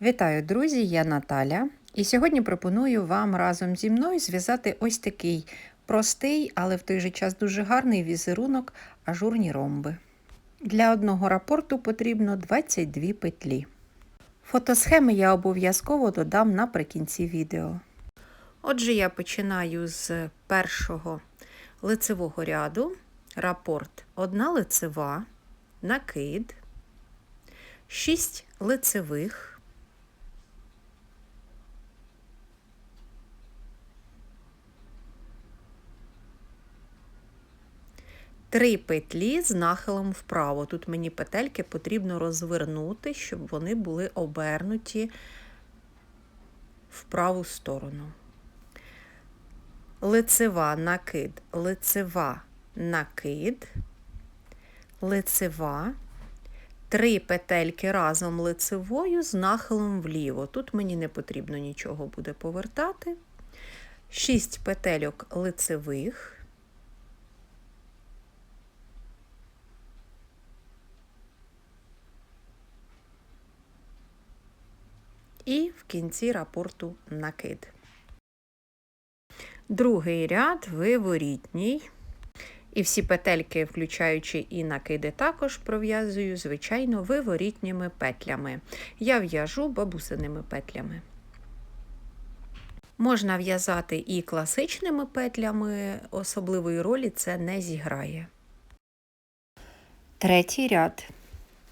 Вітаю, друзі! Я Наталя. І сьогодні пропоную вам разом зі мною зв'язати ось такий простий, але в той же час дуже гарний візерунок ажурні ромби. Для одного рапорту потрібно 22 петлі. Фотосхеми я обов'язково додам наприкінці відео. Отже, я починаю з першого лицевого ряду. Рапорт одна лицева, накид, 6 лицевих. Три петлі з нахилом вправо. Тут мені петельки потрібно розвернути, щоб вони були обернуті в праву сторону. Лицева накид, лицева накид, лицева, три петельки разом лицевою з нахилом вліво. Тут мені не потрібно нічого буде повертати. Шість петельок лицевих. І в кінці рапорту накид. Другий ряд виворітній. І всі петельки, включаючи і накиди, також пров'язую, звичайно, виворітніми петлями. Я в'яжу бабусиними петлями. Можна в'язати і класичними петлями, особливої ролі це не зіграє. Третій ряд.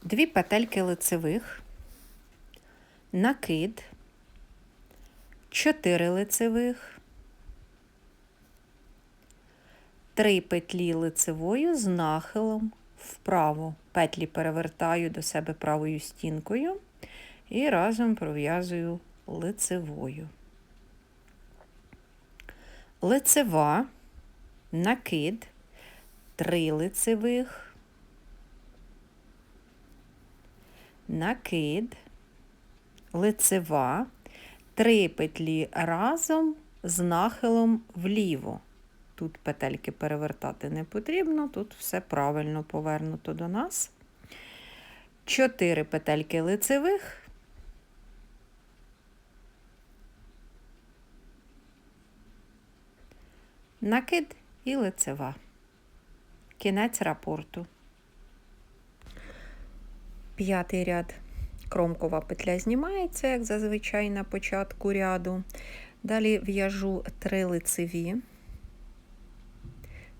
Дві петельки лицевих накид, 4 лицевих, 3 петлі лицевою з нахилом вправо. Петлі перевертаю до себе правою стінкою і разом пров'язую лицевою. Лицева, накид, 3 лицевих, накид, лицева, три петлі разом з нахилом вліво. Тут петельки перевертати не потрібно, тут все правильно повернуто до нас. Чотири петельки лицевих. Накид і лицева. Кінець рапорту. П'ятий ряд кромкова петля знімається, як зазвичай на початку ряду. Далі в'яжу три лицеві,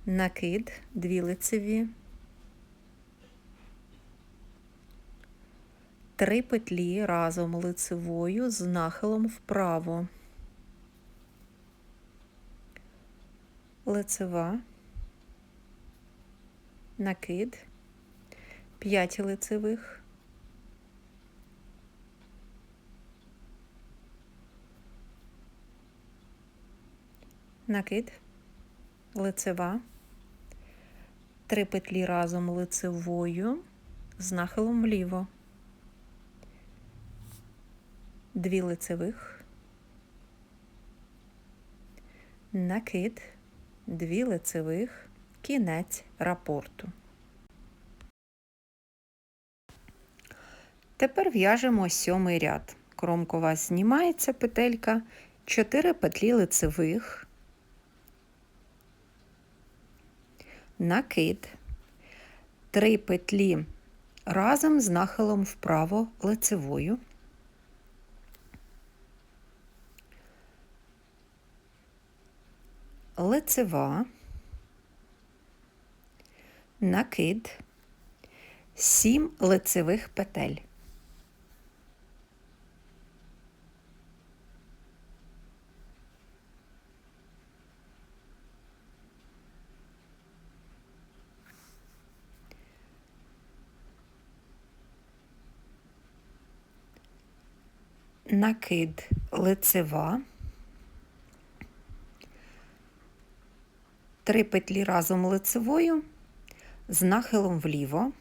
накид, дві лицеві, три петлі разом лицевою з нахилом вправо. Лицева, накид, 5 лицевих, накид, лицева, три петлі разом лицевою з нахилом вліво, дві лицевих, накид, дві лицевих, кінець рапорту. Тепер в'яжемо сьомий ряд. Кромкова знімається петелька, 4 петлі лицевих, накид, три петлі разом з нахилом вправо лицевою. Лицева, накид, сім лицевих петель. Накид лицева, три петлі разом лицевою з нахилом вліво,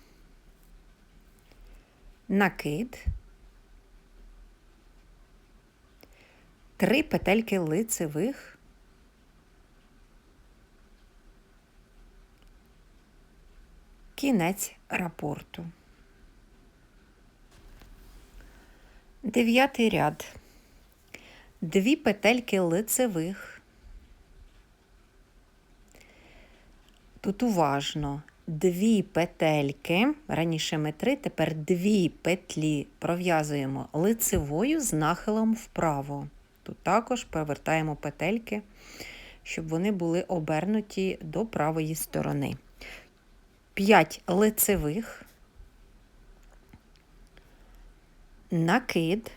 накид, три петельки лицевих, кінець рапорту. Дев'ятий ряд. Дві петельки лицевих. Тут уважно. Дві петельки, раніше ми три, тепер дві петлі пров'язуємо лицевою з нахилом вправо. Тут також повертаємо петельки, щоб вони були обернуті до правої сторони. 5 лицевих, накид,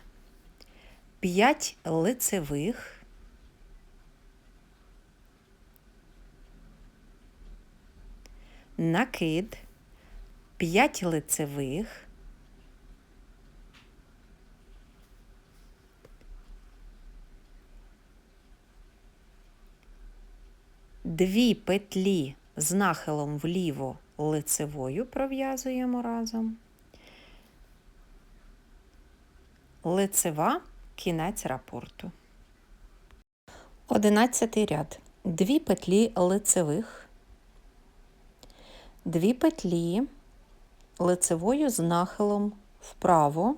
5 лицевих, накид, 5 лицевих, дві петлі з нахилом вліво лицевою пров'язуємо разом. Лицева кінець рапорту. Одинадцятий ряд. Дві петлі лицевих, дві петлі лицевою з нахилом вправо,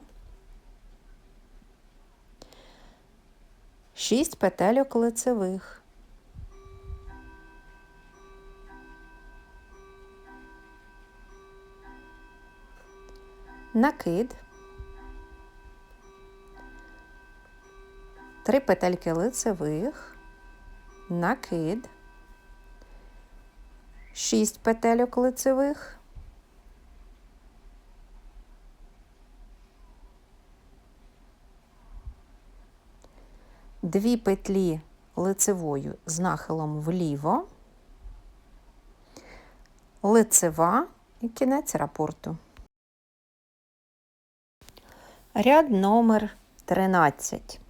шість петельок лицевих. накид, три петельки лицевих, накид, шість петельок лицевих, дві петлі лицевою з нахилом вліво, лицева і кінець рапорту. Ряд номер 13.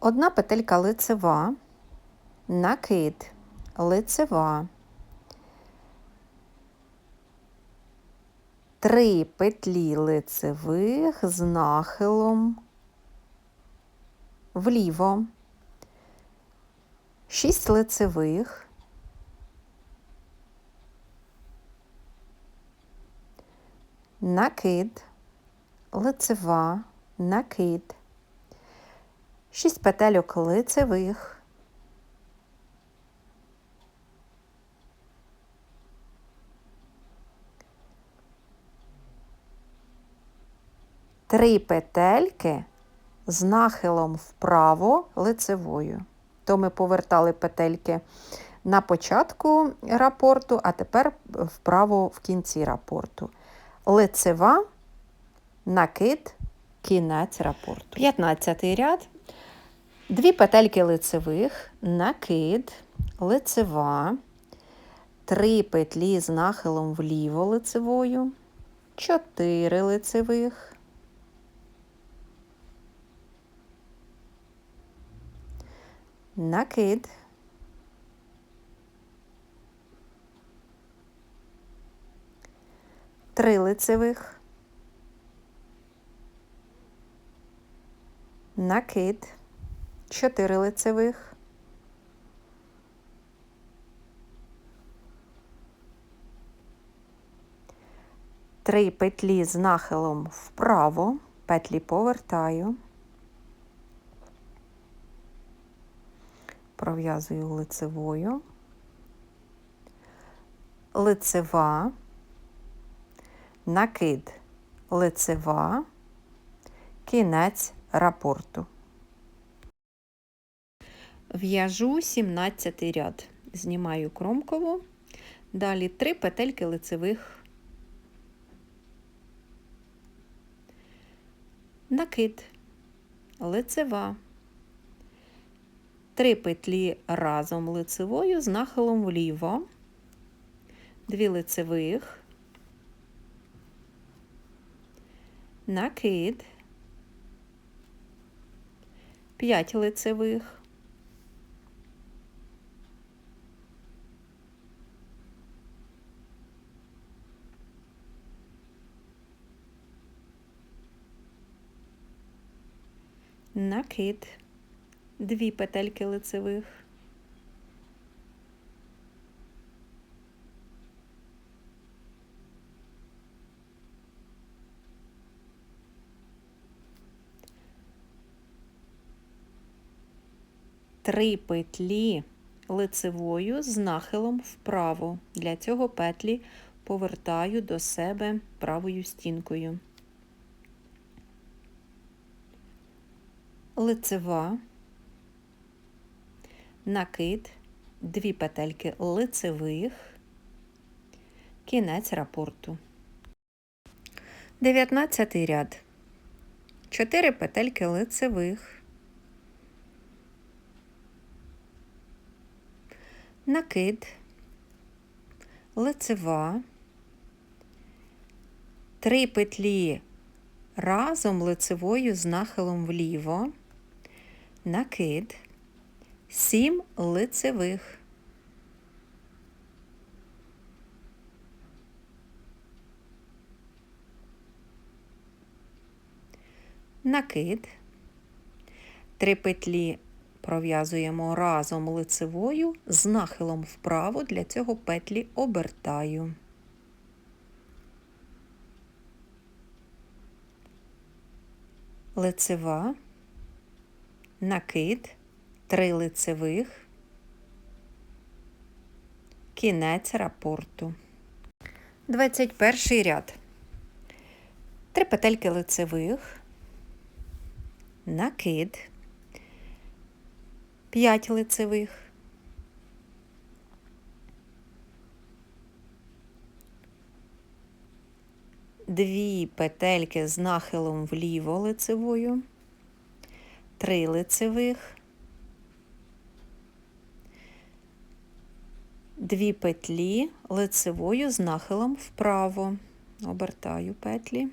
Одна петелька лицева, накид, лицева, три петлі лицевих з нахилом. Вліво, шість лицевих, накид, лицева, накид, 6 петельок лицевих, три петельки з нахилом вправо лицевою. То ми повертали петельки на початку рапорту, а тепер вправо в кінці рапорту. Лицева накид, кінець рапорту. 15 ряд. Дві петельки лицевих, накид, лицева, три петлі з нахилом вліво лицевою, чотири лицевих. Накид. Три лицевих. Накид, 4 лицевих, три петлі з нахилом вправо, петлі повертаю, пров'язую лицевою, лицева, накид, лицева, кінець рапорту. В'яжу 17 ряд. Знімаю кромкову, далі 3 петельки лицевих, накид, лицева, 3 петлі разом лицевою з нахилом вліво, 2 лицевих, накид, 5 лицевих. Накид, дві петельки лицевих. Три петлі лицевою з нахилом вправо. Для цього петлі повертаю до себе правою стінкою. Лицева, накид, дві петельки лицевих, кінець рапорту. 19 ряд. 4 петельки лицевих, накид, лицева, 3 петлі разом лицевою з нахилом вліво, накид, 7 лицевих. накид, три петлі пров'язуємо разом лицевою з нахилом вправо, для цього петлі обертаю. Лицева, накид, три лицевих, кінець рапорту. 21 ряд. Три петельки лицевих, накид, 5 лицевих, дві петельки з нахилом вліво лицевою, три лицевих, дві петлі лицевою з нахилом вправо, обертаю петлі.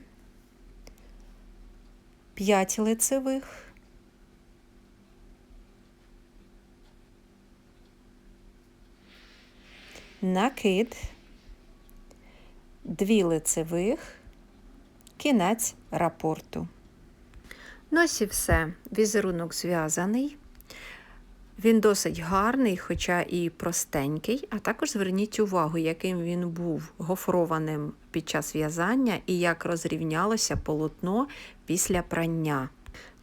5 лицевих, накид, 2 лицевих, кінець рапорту. Ну ось і все. Візерунок зв'язаний. Він досить гарний, хоча і простенький, а також зверніть увагу, яким він був гофрованим під час в'язання і як розрівнялося полотно після прання.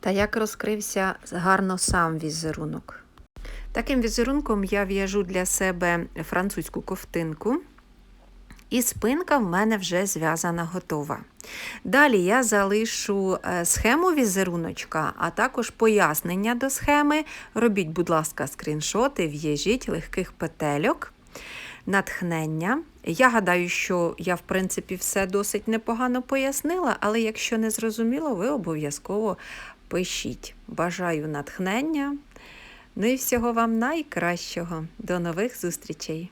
Та як розкрився гарно сам візерунок. Таким візерунком я в'яжу для себе французьку ковтинку. І спинка в мене вже зв'язана готова. Далі я залишу е, схему візеруночка, а також пояснення до схеми. Робіть, будь ласка, скріншоти, в'яжіть легких петельок, натхнення. Я гадаю, що я, в принципі, все досить непогано пояснила, але якщо не зрозуміло, ви обов'язково пишіть. Бажаю натхнення. Ну і всього вам найкращого. До нових зустрічей!